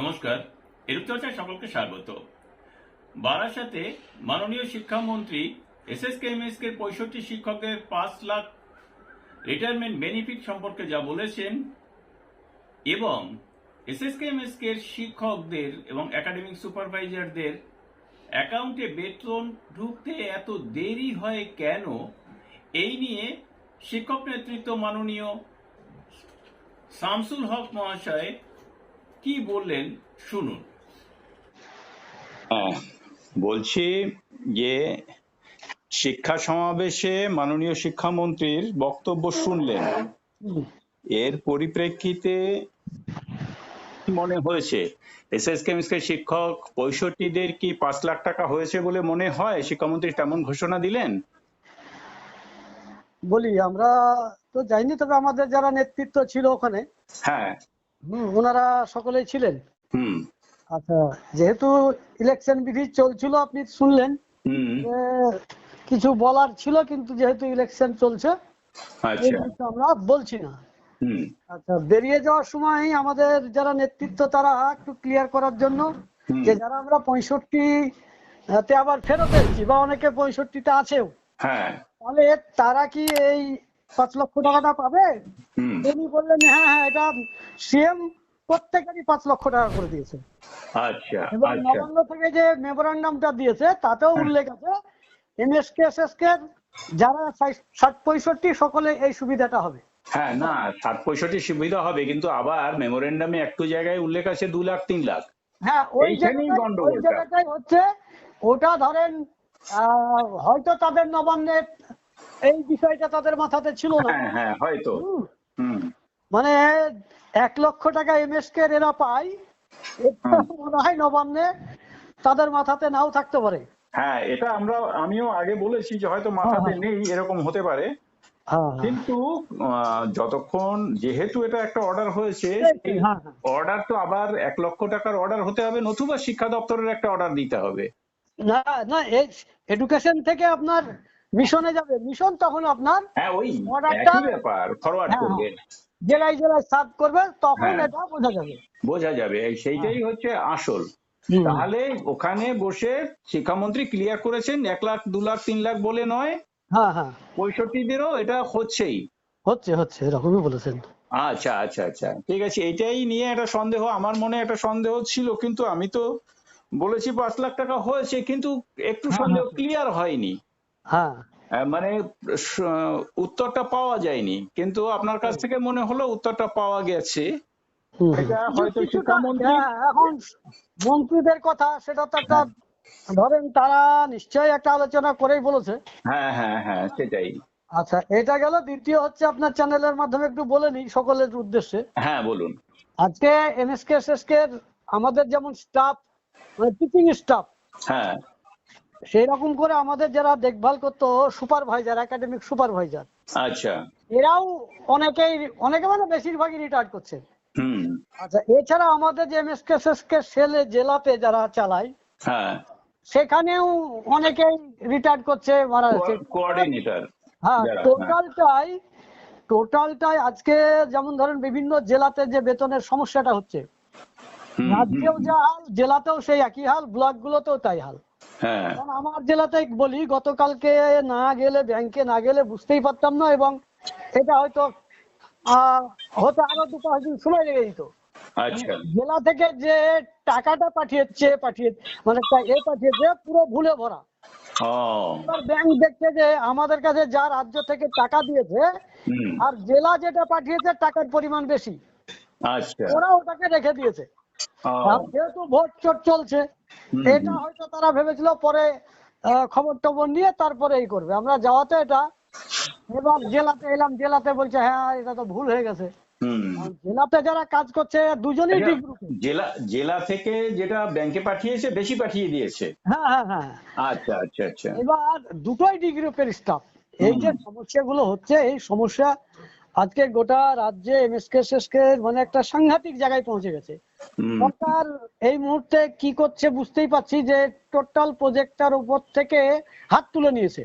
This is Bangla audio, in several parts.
নমস্কার, এরূপ চর্চায় সকলকে স্বাগত। বারাসাতে মাননীয় শিক্ষামন্ত্রী S S K M S K পঁয়ষট্টি শিক্ষকদের পাঁচ লাখ রিটায়ারমেন্ট বেনিফিট সম্পর্কে যা বলেছেন এবং S S K M S K শিক্ষকদের এবং একাডেমিক সুপারভাইজারদের অ্যাকাউন্টে বেতন ঢুকতে এত দেরি হয় কেন? এই নিয়ে শিক্ষক নেতৃত্ব মাননীয় শামসুল হক মহাশয় কি বললেন? শুনুন। হ্যাঁ, বলছি যে শিক্ষা সমাবেশে মাননীয় শিক্ষামন্ত্রীর বক্তব্য শুনলেন। এর পরিপ্রেক্ষিতে মনে হয়েছে? এস এস কেমিস্ট্রি শিক্ষক পঁয়ষট্টিদের কি পাঁচ লাখ টাকা হয়েছে বলে মনে হয়? শিক্ষামন্ত্রী তেমন ঘোষণা দিলেন? বলি আমরা তো যাইনি তবে আমাদের যারা নেতৃত্ব ছিল ওখানে হ্যাঁ। হুম, ওনারা সকলেই ছিলেন। হুম। আচ্ছা যেহেতু ইলেকশন বিধি চলছিল আপনি শুনলেন কিছু বলার ছিল কিন্তু যেহেতু ইলেকশন চলছে আচ্ছা। আমরা বলছি না। হুম। আচ্ছা বেরিয়ে যাওয়ার সময় আমাদের যারা নেতৃত্ব তারা একটু ক্লিয়ার করার জন্য যে যারা আমরা পঁয়ষট্টি তে আবার ফেরত এসেছি বা অনেকে পঁয়ষট্টিতে আছেও। হ্যাঁ। তাহলে তারা কি এই পাঁচ লক্ষ টাকাটা পাবে? তিনি বললেন হ্যাঁ হ্যাঁ এটা সিএম প্রত্যেকেরই পাঁচ লক্ষ টাকা করে দিয়েছে। আচ্ছা এবং আচ্ছা। নবান্ন থেকে যে মেমোরান্ডামটা দিয়েছে তাতেও উল্লেখ আছে এমএসকে এসএসকে যারা ষাট- ষাট পঁয়ষট্টি সকলে এই সুবিধাটা হবে। হ্যাঁ না ষাট পঁয়ষট্টি সুবিধা হবে কিন্তু আবার মেমোরেন্ডামে একটু জায়গায় উল্লেখ আছে দু লাখ তিন লাখ। হ্যাঁ ওই জায়গাটাই ওই জায়গাটাই হচ্ছে ওটা ধরেন হয়তো তাদের নবান্নের এই বিষয়টা তাদের মাথাতে ছিল না। হ্যাঁ হ্যাঁ হয়তো। মানে এক লক্ষ টাকা এমএসকে এরা পায়। মনে হয় নবান্নে তাদের মাথাতে নাও থাকতে পারে। হ্যাঁ এটা আমরা আমিও আগে বলেছি যে হয়তো মাথাতে হ্যাঁ, নেই এরকম হতে পারে। হ্যাঁ হ্যাঁ। কিন্তু যতক্ষণ যেহেতু এটা একটা অর্ডার হয়েছে হ্যাঁ হ্যাঁ। অর্ডার তো আবার এক লক্ষ টাকার অর্ডার হতে হবে নতুবা শিক্ষা দপ্তরের একটা অর্ডার দিতে হবে। না না এডুকেশন থেকে আপনার মিশনে যাবে। মিশন তখন আপনার হ্যাঁ ওই একই ব্যাপার ফরওয়ার্ড হ্যাঁ, জেলায় জেলায় সার্ভ করবে তখন হ্যাঁ। এটা বোঝা যাবে। বোঝা যাবে সেইটাই হচ্ছে আসল। তাহলে ওখানে বসে শিক্ষামন্ত্রী ক্লিয়ার করেছেন এক লাখ দু লাখ তিন লাখ বলে নয়। হ্যাঁ হ্যাঁ। পঁয়ষট্টিদেরও এটা হচ্ছেই। হচ্ছে হচ্ছে এরকমই বলেছেন। আচ্ছা আচ্ছা আচ্ছা। ঠিক আছে এটাই নিয়ে একটা সন্দেহ আমার মনে একটা সন্দেহ ছিল কিন্তু আমি তো বলেছি পাঁচ লাখ টাকা হয়েছে কিন্তু একটু হ্যাঁ, সন্দেহ হ্যাঁ। ক্লিয়ার হয়নি। হ্যাঁ মানে উত্তরটা পাওয়া যায়নি। কিন্তু আপনার কাছ থেকে মনে হলো উত্তরটা পাওয়া গেছে। হ্যাঁ, এখন মন্ত্রীদের কথা সেটা তো একটা ধরেন তারা নিশ্চয়ই একটা আলোচনা করেই বলেছে। হ্যাঁ হ্যাঁ হ্যাঁ সেটাই। আচ্ছা এটা গেল। দ্বিতীয় হচ্ছে আপনার চ্যানেলের মাধ্যমে একটু বলে নিই সকলের উদ্দেশ্যে। হ্যাঁ বলুন। আজকে এমএসকে এসএসকে আমাদের যেমন স্টাফ মানে টিচিং স্টাফ হ্যাঁ। সেই রকম করে আমাদের যারা দেখভাল করতো সুপারভাইজার একাডেমিক সুপারভাইজার আচ্ছা। এরাও অনেকেই অনেকে মানে বেশিরভাগই রিটায়ার করছে। আচ্ছা এছাড়া আমাদের যে এমএসকে সেলে জেলাতে যারা চালায় হ্যাঁ। সেখানেও অনেকেই রিটায়ার করছে মারা যাচ্ছে। কোঅর্ডিনেটর হ্যাঁ হ্যাঁ। টোটালটাই টোটালটাই আজকে যেমন ধরেন বিভিন্ন জেলাতে যে বেতনের সমস্যাটা হচ্ছে রাজ্যেও যা হাল জেলাতেও সেই একই হাল ব্লক গুলোতেও তাই হাল। হ্যাঁ। আমার জেলাতে বলি গতকালকে না গেলে ব্যাংকে না গেলে বুঝতেই পারতাম না এবং এটা হয়তো হতে আরও দুটো হয়তো সময় লেগে যেত। আচ্ছা। জেলা থেকে যে টাকাটা পাঠিয়েছে পাঠিয়ে মানে এ পাঠিয়েছে পুরো ভুলে ভরা। ব্যাংক দেখছে যে আমাদের কাছে যা রাজ্য থেকে টাকা দিয়েছে আর জেলা যেটা পাঠিয়েছে টাকার পরিমাণ বেশি। আচ্ছা। ওরা ওটাকে রেখে দিয়েছে। যেহেতু ভোট চোট চলছে এটা হয়তো তারা ভেবেছিল পরে খবর টবর নিয়ে তারপরে এই করবে। আমরা যাওয়াতে এটা এবার জেলাতে এলাম জেলাতে বলছে হ্যাঁ এটা তো ভুল হয়ে গেছে। জেলাতে যারা কাজ করছে দুজনেই গ্রুপে। জেলা জেলা থেকে যেটা ব্যাংকে পাঠিয়েছে বেশি পাঠিয়ে দিয়েছে। হ্যাঁ হ্যাঁ হ্যাঁ। আচ্ছা আচ্ছা আচ্ছা। এবার দুটোই ডি গ্রুপের স্টাফ এই যে সমস্যাগুলো হচ্ছে এই সমস্যা আজকে গোটা রাজ্যে এমএসকে মানে একটা সাংঘাতিক জায়গায় পৌঁছে গেছে। সরকার এই মুহূর্তে কি করছে বুঝতেই পারছি যে টোটাল প্রজেক্টটার উপর থেকে হাত তুলে নিয়েছে।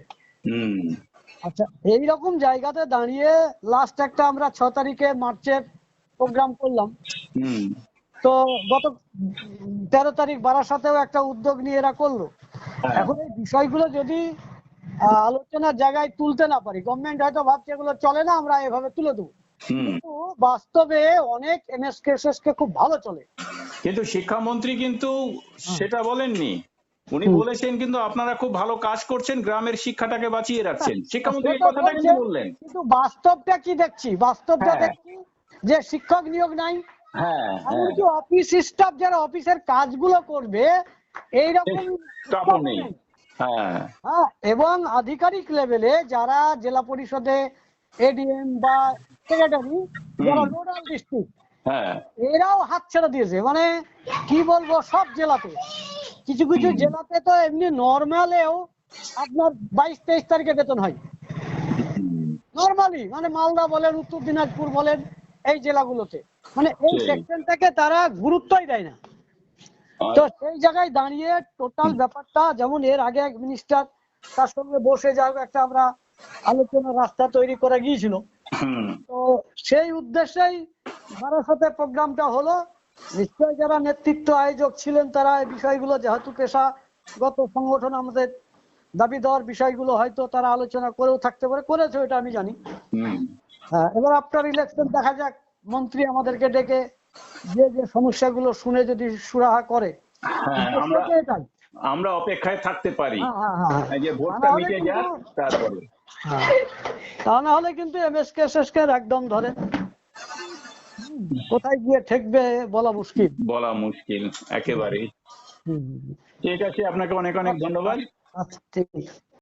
আচ্ছা এই রকম জায়গাতে দাঁড়িয়ে লাস্ট একটা আমরা ছ তারিখে মার্চের প্রোগ্রাম করলাম। তো গত তেরো তারিখ বারাসাতেও একটা উদ্যোগ নিয়ে এরা করল। হ্যাঁ। এখন এই বিষয়গুলো যদি আলোচনার জায়গায় তুলতে না পারি। গভর্নমেন্ট হয়তো ভাবছে এগুলো চলে না আমরা এভাবে তুলে দেবো। কিন্তু বাস্তবে অনেক এমএসকেএসএস কে খুব ভালো চলে। কিন্তু শিক্ষামন্ত্রী কিন্তু সেটা বলেননি। উনি বলেছেন কিন্তু আপনারা খুব ভালো কাজ করছেন গ্রামের শিক্ষাটাকে বাঁচিয়ে রাখছেন। শিক্ষামন্ত্রী এই কথাটা কিন্তু বললেন। কিন্তু বাস্তবটা কি দেখছি? বাস্তবটা হ্যাঁ। দেখছি যে শিক্ষক নিয়োগ নাই। হ্যাঁ হ্যাঁ। অফিস স্টাফ যারা অফিসের কাজগুলো করবে এইরকম স্টাফও নেই। হ্যাঁ। হ্যাঁ এবং আধিকারিক লেভেলে যারা জেলা পরিষদে এডিএম বা সেক্রেটারি যারা নোডাল ডিস্ট্রিক্ট হ্যাঁ। এরাও হাত ছেড়ে দিয়েছে। মানে কি বলব সব জেলাতে। কিছু কিছু জেলাতে তো এমনি নর্মালেও আপনার বাইশ তেইশ তারিখে বেতন হয়। নর্মালি মানে মালদা বলেন উত্তর দিনাজপুর বলেন এই জেলাগুলোতে। মানে এই। সেকশনটাকে তারা গুরুত্বই দেয় না। তো সেই জায়গায় দাঁড়িয়ে টোটাল ব্যাপারটা যেমন এর আগে এক মিনিস্টার তার সঙ্গে বসে যাও একটা আমরা আলোচনা রাস্তা তৈরি করে গিয়েছিল। তো সেই উদ্দেশ্যেই বারাসাতে প্রোগ্রামটা হলো। নিশ্চয় যারা নেতৃত্ব আয়োজক ছিলেন তারা এই বিষয়গুলো যেহেতু পেশাগত সংগঠন আমাদের দাবি দেওয়ার বিষয়গুলো হয়তো তারা আলোচনা করেও থাকতে পারে করেছে এটা আমি জানি। হ্যাঁ এবার আফটার ইলেকশন দেখা যাক মন্ত্রী আমাদেরকে ডেকে যে যে সমস্যাগুলো শুনে যদি সুরাহা করে হ্যাঁ আমরা এটাই। আমরা অপেক্ষায় থাকতে পারি। হ্যাঁ, হ্যাঁ, যে তা ভোটটা নাহলে মিটে যাক কিন্তু- তারপরে। তা না হলে কিন্তু এমএসকে একদম ধরে। কোথায় গিয়ে ঠেকবে বলা মুশকিল। বলা মুশকিল হুম। ঠিক আছে আপনাকে অনেক অনেক ধন্যবাদ। আচ্ছা ঠিক। আছে